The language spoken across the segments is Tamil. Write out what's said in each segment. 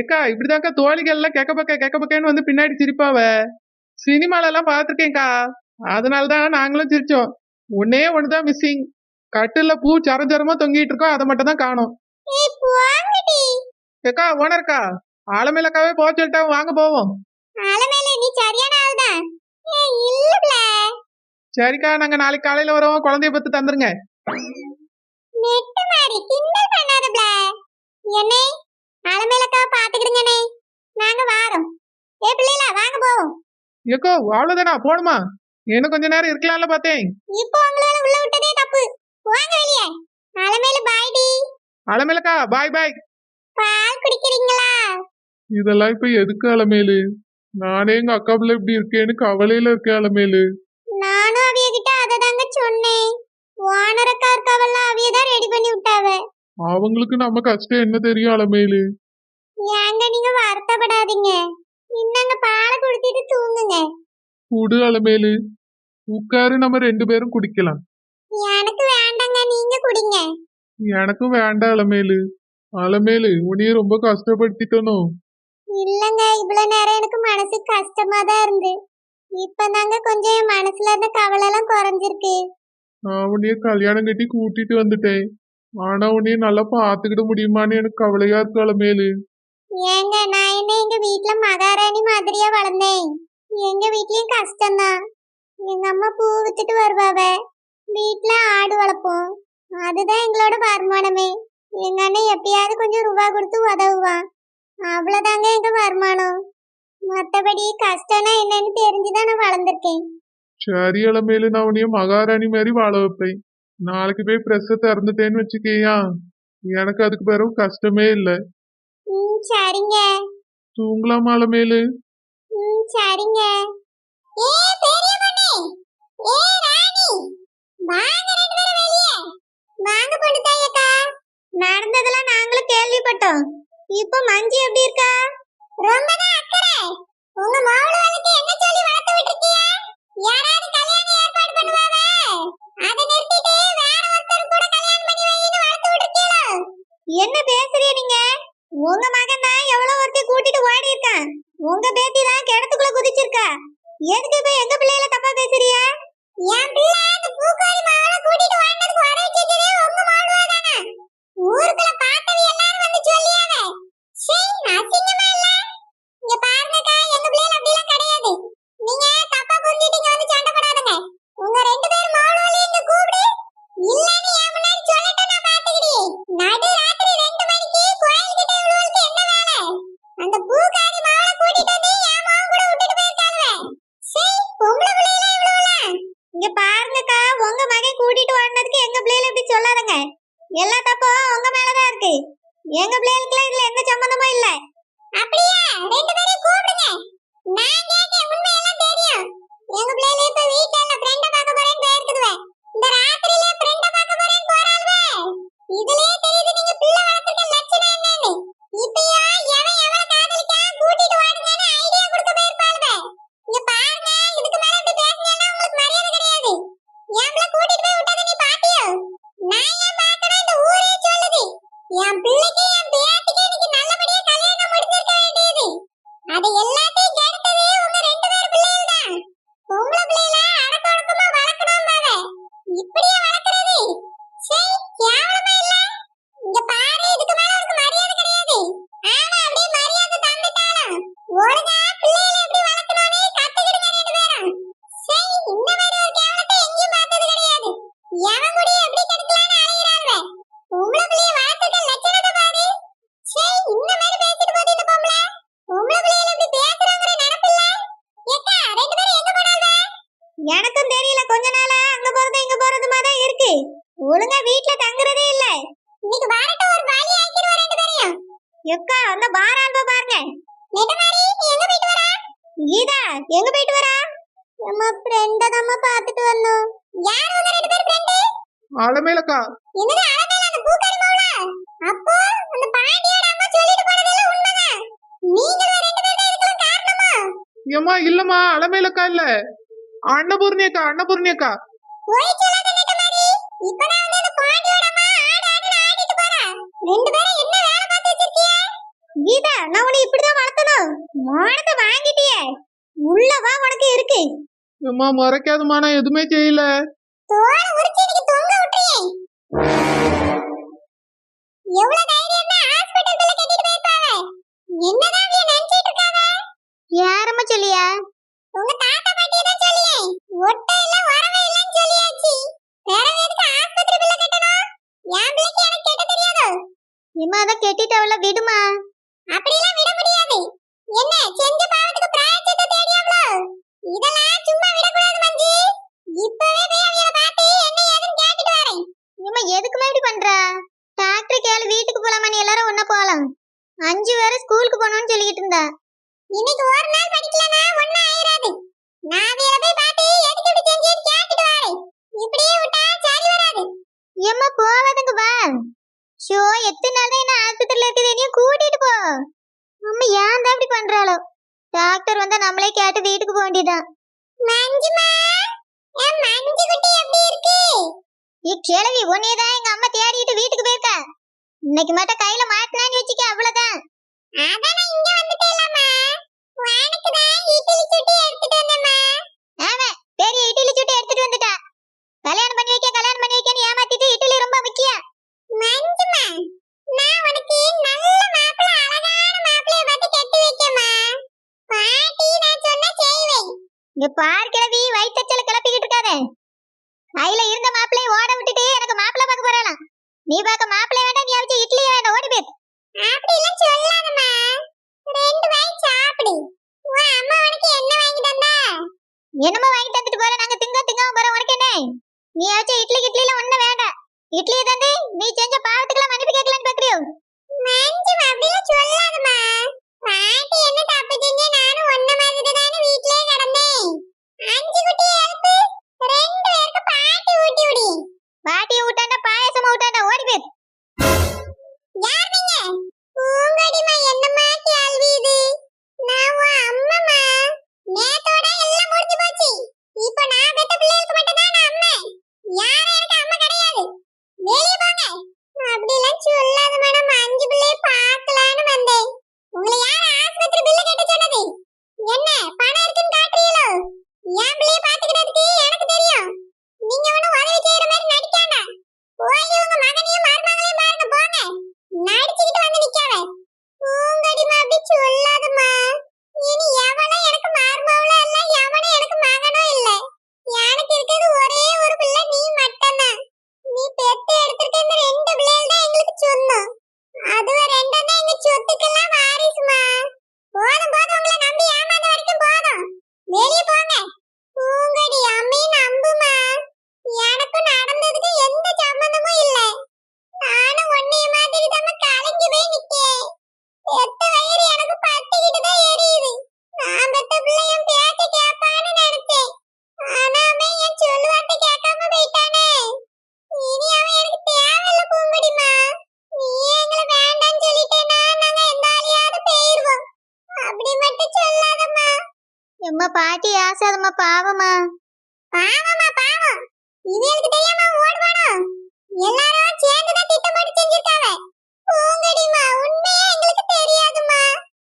ஏக்கா இப்படிதாக்கா தோழிகள் எல்லாம் கேக்க பக்க கேக்க பக்கன்னு வந்து பின்னாடி சிரிப்பாவ சினிமால எல்லாம் பாத்திருக்கேன்க்கா அதனாலதான் நாங்களும் சிரிச்சோம். ஒன்னே ஒண்ணுதான் மிஸ்ஸிங் கட்டுல பூ சரஞ்சரமா தொங்கிட்டு இருக்கோம். அதை மட்டும் தான் காணும். ஏக்கா ஓனர்க்கா ஆலமேலக்காவே போக சொல்லிட்டா வாங்க போவோம். சரிக்கா நாங்க நாளைக்கு காலையில வரோம் குழந்தைய பத்து தந்துருங்க. நெட்ட மாதிரி கிண்டல் பண்ணாத ப்ளே. என்னே? அலமேலக்கா பாத்துக்கிடுங்கனே நாங்க வாரோம். ஏ பிள்ளைகளா வாங்க போவோம். ஏக்கோ அவ்வளவுதானா? போணுமா? இன்னும் கொஞ்ச நேரம் இருக்கலாம்ல பார்த்தேன். இப்போ உங்களால உள்ள விட்டதே தப்பு. வாங்க வெளியே. அலமேல பாய்டி அலமேலக்கா பாய் பாய் பால் குடிக்கிறீங்களா? இதெல்லாம் இப்ப எதுக்கு அலமேலு நானே எங்க அக்கா பிள்ளை இப்படி இருக்கேன்னு கவலையில இருக்கேன் அலமேலு நானும் அவிய கிட்ட அதை தாங்க சொன்னேன். ஓனரக்கா இருக்காவல்ல அவிய தான் ரெடி பண்ணி விட்டாவ. அவங்களுக்கு நம்ம கஷ்டம் என்ன தெரியும் அலமேலு? ஏங்க நீங்க வருத்தப்படாதீங்க. இன்னாங்க பாலை குடிச்சிட்டு தூங்குங்க. குடு அலமேலு. உட்காரு நம்ம ரெண்டு பேரும் குடிக்கலாம். எனக்கு வேண்டாங்க நீங்க குடிங்க. எனக்கும் வேண்டாம் அலமேலு. அலமேலு உன்னைய ரொம்ப கஷ்டப்படுத்திட்டனோ? இல்லங்க இவ்வளவு நேரம் எனக்கு மனசு கஷ்டமா தான் இருந்து. இப்பதாங்க கொஞ்சம் என் மனசுல இருந்த கவலை எல்லாம் குறைஞ்சிருக்கு. நான் உன்னைய கல்யாணம் கட்டி கூட்டிட்டு வந்துட்டேன். ஆனா உன்னைய நல்லா பாத்துக்கிட முடியுமான்னு எனக்கு கவலையா இருக்கு அலமேலு. ஏங்க நான் என்ன எங்க வீட்ல மகாராணி மாதிரியா வளர்ந்தேன்? எங்க வீட்லயும் கஷ்டம்தான். எங்க அம்மா பூ வித்துட்டு வருவாவ. வீட்ல ஆடு வளர்ப்போம். அதுதான் எங்களோட வருமானமே. எங்க அண்ணன் எப்பயாவது கொஞ்சம் ரூபா கொடுத்து உதவுவான். அவ்வளவுதாங்க எங்க வருமானம். மத்தபடி கஷ்டம்னா என்னன்னு தெரிஞ்சுதான் நான் வளர்ந்துருக்கேன். சரி அலமேலு நான் உன்னைய மகாராணி மாதிரி வாழ வைப்பேன் நாளைக்கு போய் பிரஸ்ஸ திறந்துட்டேன்னு வச்சுக்கேயா எனக்கு அதுக்கு பிறகு கஷ்டமே இல்ல சரிங்க தூங்கலாமா அலமேலு ம் சரிங்க ஏ பெரிய பொண்ணு ஏ ராணி வாங்க ரெண்டு பேரும் வெளியே வாங்க பொண்ணு தாயக்கா நடந்ததெல்லாம் நாங்களும் கேள்விப்பட்டோம் இப்போ மஞ்சி எப்படி இருக்கா ரொம்ப தான் அக்கறை உங்க மாவளவனுக்கு என்ன சொல்லி வளர்த்து விட்டுருக்கியா யாராவது கல்யாணம் ஏற்பாடு பண்ணுவாங்க? அதை நிறுத்திட்டு வேற ஒருத்தர் கூட கல்யாணம் பண்ணி வைன்னு வளர்த்து விட்டுருக்கீங்களோ? என்ன பேசுறீங்க நீங்க? உங்க மகன் தான் எவ்வளவு ஒருத்தி கூட்டிட்டு ஓடி இருக்கான். உங்க பேத்தி தான் கிணத்துக்குள்ள குதிச்சிருக்கா. எதுக்கு இப்ப எங்க பிள்ளையில தப்பா பேசுறிய என் பிள்ளை அந்த பூக்காரி மாவளை கூட்டிட்டு வாழ்ந்ததுக்கு வர வச்சதே உங்க மாவளவா தானே ஊருக்குள்ள பார்த்தவி எல்லாரும் வந்து சொல்லியாவே சரி அசிங்கமா இல்லை. கூட்டிட்டு வாடினதுக்கு எங்க பிள்ளைல இப்படி சொல்லாதங்க. எல்லா தப்பும் உங்க மேலதான் இருக்கு. எங்க பிள்ளைகளுக்குலாம் இதுல எந்த சம்பந்தமும் இல்ல. அப்படியா? ரெண்டு பேரையும் கூப்பிடுங்க. நான் கேட்க உண்மை எல்லாம் தெரியும். எங்க பிள்ளைல இப்ப வீட்ல இல்ல ஃப்ரெண்ட பார்க்க போறேன்னு போயிருக்குதுவே இந்த ராத்திரியில ஃப்ரெண்ட பார்க்க போறேன்னு போறாளுவே. இதுலயே தெரியுது நீங்க பிள்ளை வளர்த்துக்க லட்சணம் என்னன்னு. இப்பயே எங்க போயிட்டு வரா? அம்மா ஃப்ரெண்ட தான் பாத்துட்டு வந்தோம். யார் உங்க ரெண்டு பேர் ஃப்ரெண்டு அலமேலக்கா. என்னது அலமேல அந்த பூக்காரி மாவளா அப்போ அந்த பாண்டியோட அம்மா சொல்லிட்டு போனதெல்லாம் உண்மைதான் நீங்களும் ரெண்டு பேரும் தான் இதுக்கெல்லாம் காரணமா? ஏம்மா இல்லம்மா அலமேலக்கா இல்ல. அன்னபூர்ணி அக்கா அன்னபூர்ணி அக்கா போய் சொல்லாத நெட்டமாரி இப்பதான் வந்து அந்த பாண்டியோட அம்மா ஆடு ஆடுன்னு ஆடிட்டு போறா ரெண்டு பேரும் என்ன வேலை பார்த்து வச்சிருக்கீங்க கீதா நான் உன்னை இப்படிதான் வளர்த்தணும். மானத்தை வாங்கிட்டியே உள்ளவா உனக்கு இருக்கு. அம்மா மறைக்காதம்மா நான் எதுவுமே செய்யல. தோலை உரிச்சு இன்னைக்கு தொங்க விட்டுறியே. எவ்வளவு தைரியமா ஹாஸ்பிடல் பில்ல கட்டிட்டு போயிருப்பாங்க என்னதான் அவ நினைச்சிட்டு இருக்காங்க யாரம்மா சொல்லியா? உங்க தாத்தா பாட்டி தான் சொல்லியே. ஒட்ட இல்ல வரவே இல்லன்னு சொல்லியாச்சு. வேற எதுக்கு ஆஸ்பத்திரி பில்ல கட்டணும்? என் பிள்ளைக்கு எனக்கு கெட்ட தெரியாது? இம்மா அத கெட்டிட்டவள விடுமா. அப்படிலாம் விட முடியாது. என்ன செஞ்ச தேடியாவளோ இதெல்லாம் சும்மா விடக்கூடாது மஞ்சி. இப்பவே போய் அவங்கள பார்த்து என்ன ஏதுன்னு கேட்டுட்டு வரேன். இம்மா எதுக்கு மாதிரி பண்றா? டாக்டர் கேளு வீட்டுக்கு போலாமா நீ? எல்லாரும் ஒண்ணா போலாம். அஞ்சு பேரும் ஸ்கூலுக்கு போகணும்னு சொல்லிக்கிட்டு இருந்தா. இன்னைக்கு ஒரு நாள் படிக்கலனா ஒண்ணா ஆயிராது. நான் வேற போய் பார்த்து எதுக்கு இப்படி செஞ்சேன்னு கேட்டுட்டு வரேன். இப்படியே விட்டா சரி வராது. எம்மா போவாதுங்க வா. ஷோ எத்தனை நாள் தான் என்ன ஆஸ்பத்திரியில இருக்குது? என்னையும் கூட்டிட்டு போ. அம்மா ஏன் தான் இப்படி பண்றாளோ? டாக்டர் வந்தா நம்மளே கேட்டு வீட்டுக்கு போக வேண்டியதான் மஞ்சுமா என் மஞ்சு குட்டி எப்படி இருக்கு? இக்கிழவி உன்னையதான் எங்க அம்மா தேடிட்டு வீட்டுக்கு போயிருக்கா. இன்னைக்கு மட்டும் கையில மாட்டினான்னு வச்சுக்க அவ்வளவுதான். அதான் இங்க வந்துட்டேலம்மா. வானுக்கு தான் இட்லி சுட்டி எடுத்துட்டு வந்தேம்மா. இங்க பார் கிழவி வயிற்றச்சல கிளப்பிக்கிட்டு இருக்காத. கையில இருந்த மாப்பிளைய ஓட விட்டுட்டு எனக்கு மாப்பிளை பார்க்க போறாளாம். நீ பார்க்க மாப்பிளை வேண்டாம் நீ அவிச்ச இட்லி வேண்டாம் ஓடி போய் அப்படி எல்லாம் சொல்லாதம்மா. ரெண்டு வாய் சாப்பிடு. உன் அம்மா உனக்கு என்ன வாங்கி தந்தா? என்னமோ வாங்கி தந்துட்டு போற? நாங்க திங்க திங்காம போறோம் உனக்கு என்ன? நீ அவிச்ச இட்லி இட்லில ஒண்ணு வேண்டாம். இட்லி தந்து நீ செஞ்ச பாவத்துக்கெல்லாம் மன்னிப்பு கேட்கலான்னு பாக்குறியோ மஞ்சு அப்படிலாம் சொல்லாதம்மா. பாட்டி என்ன தப்பு செஞ்ச நானும் ஒன்ன மாதிரி தானே எம்மா பாட்டி ஆசாதம்மா பாவமா பாவமா பாவம். இது எனக்கு தெரியாம ஓடுவானோ? எல்லாரும் சேர்ந்து தான் திட்டம் போட்டு செஞ்சிருக்காங்க பூங்கடிமா உண்மையே எங்களுக்கு தெரியாதுமா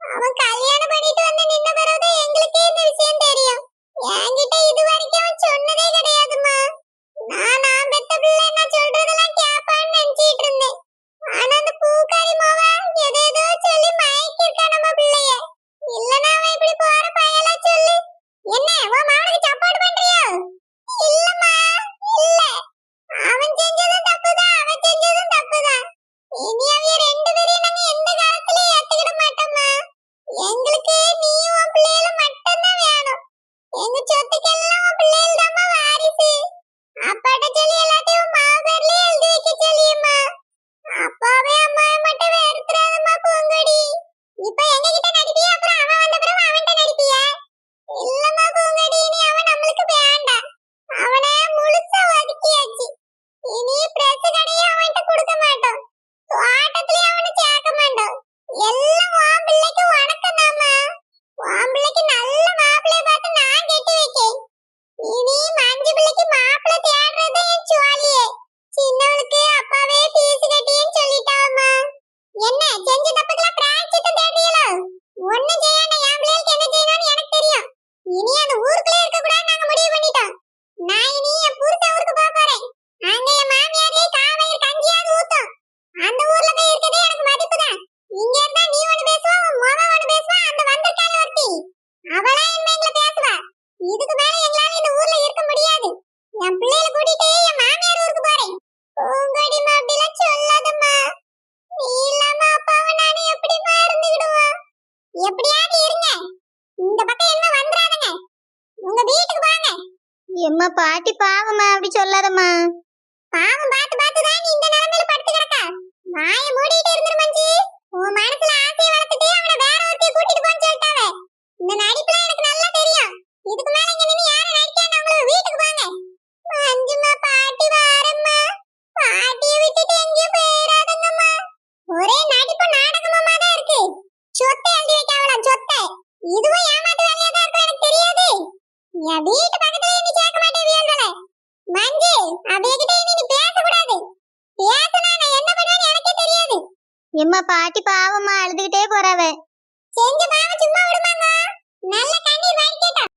அவன் கல்யாணம் பண்ணிட்டு வந்து நின்ன பிறகுதான் எங்களுக்கே இந்த விஷயம் தெரியும். ஏங்க பாவமா அப்படி சொல்லாதம்மா. பாவம் பார்த்து பார்த்து தான் நீ இந்த நிலமையில படுத்து கிடக்க. வாயை மூடிட்டு இருந்துரு மஞ்சி. உன் மனசுல ஆசையை வளர்த்துட்டு அவனை வேற ஒருத்தைய கூட்டிட்டு போன்னு சொல்லிட்டாவே. இந்த நடிப்புல எனக்கு நல்லா தெரியும். இதுக்கு மேல இங்க நின்னு யாரும் நடிக்காம அவங்கள வீட்டுக்கு போங்க மஞ்சுமா பாட்டி வாரம்மா. பாட்டியை விட்டுட்டு எங்கேயும் போயிடாதங்கம்மா. ஒரே நடிப்பு நாடகமா தான் இருக்கு. சொத்தை எழுதி வைக்க அவளாம் சொத்தை. இதுவும் ஏமாத்து வேலையா தான் இருக்கும் எனக்கு தெரியாது. என் வீட்டு பக்கத்துல நீ கேட்க மாட்டேன் வியல்களை மஞ்சு அவைகிட்ட இனி நீ பேசக்கூடாது. பேசினா நான் என்ன பண்ணுவேன்னு எனக்கே தெரியாது. எம்மா பாட்டி பாவம்மா அழுதுகிட்டே போறாவ. செஞ்ச பாவம் சும்மா விடுமாங்க நல்ல கண்ணீர் வடிக்கட்டும்